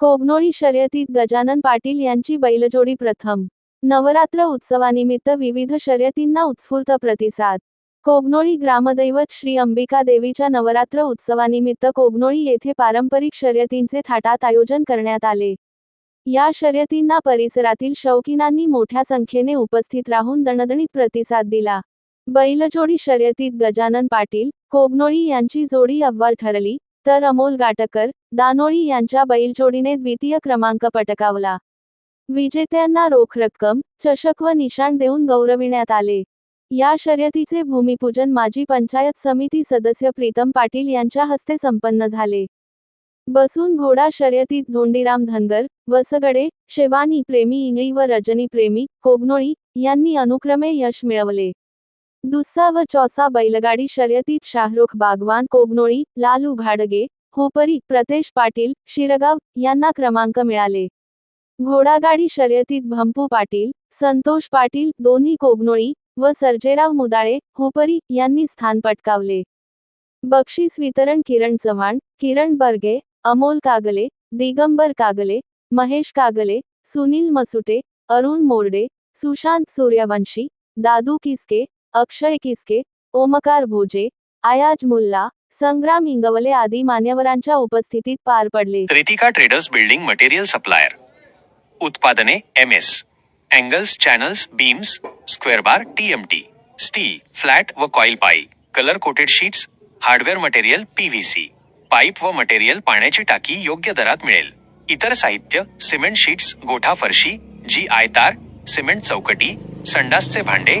कोगनोळी शर्यतीत गजानन पाटील यांची बैलजोडी प्रथम. नवरात्र उत्सवानिमित्त विविध शर्यतींना उत्स्फूर्त प्रतिसाद. कोगनोळी ग्रामदैवत श्री अंबिका देवीच्या नवरात्र उत्सवानिमित्त कोगनोळी येथे पारंपरिक शर्यतींचे थाटात आयोजन करण्यात आले. या शर्यतींना परिसरातील शौकीनांनी मोठ्या संख्येने उपस्थित राहून दणदणीत प्रतिसाद दिला. बैलजोडी शर्यतीत गजानन पाटील कोगनोळी यांची जोडी अव्वल ठरली तर अमोल गाटकर दानोळी यांच्या बैलजोडीने द्वितीय क्रमांक पटकावला. विजेत्यांना रोख रक्कम चषक व निशाण देऊन गौरविण्यात आले. या शर्यतीचे भूमिपूजन माजी पंचायत समिती सदस्य प्रीतम पाटील यांच्या हस्ते संपन्न झाले. बसून घोडा शर्यतीत धोंडीराम धनगर वसगडे शेवानी प्रेमी इंगळी व रजनी प्रेमी कोगनोळी यांनी अनुक्रमे यश मिळवले. दुसरा व चौसा बैलगाडी शर्यतीत शाहरुख बागवान कोगनोळी लालू घाडगे होपरी प्रतेश पाटील शिरगाव यांना क्रमांक मिळाले. घोडागाडी शर्यतीत भंपू पाटील संतोष पाटील दोन्ही कोगनोळी व सर्जेराव मुदाळे होपरी यांनी स्थान पटकावले. बक्षीस वितरण किरण चव्हाण किरण बर्गे अमोल कागले दिगंबर कागले महेश कागले सुनील मसुटे अरुण मोर्डे सुशांत सूर्यवंशी दादू किसके अक्षय किसके ओमकार भोजे आयाज मुल्ला संग्राम इंगवले आदी मान्यवरांच्या उपस्थितीत पार पडले. Ritika traders building material supplier. उत्पादने M S angles channels beams square bar T M T steel flat व कॉईल पाई colour coated sheets hardware material P V C pipe व मटेरियल पाण्याची टाकी योग्य दरात मिळेल. इतर साहित्य सिमेंट शीट्स गोठा फरशी जी आयतार सिमेंट चौकटी संडासचे भांडे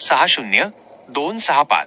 सहा शून्य दोन सहा पाच.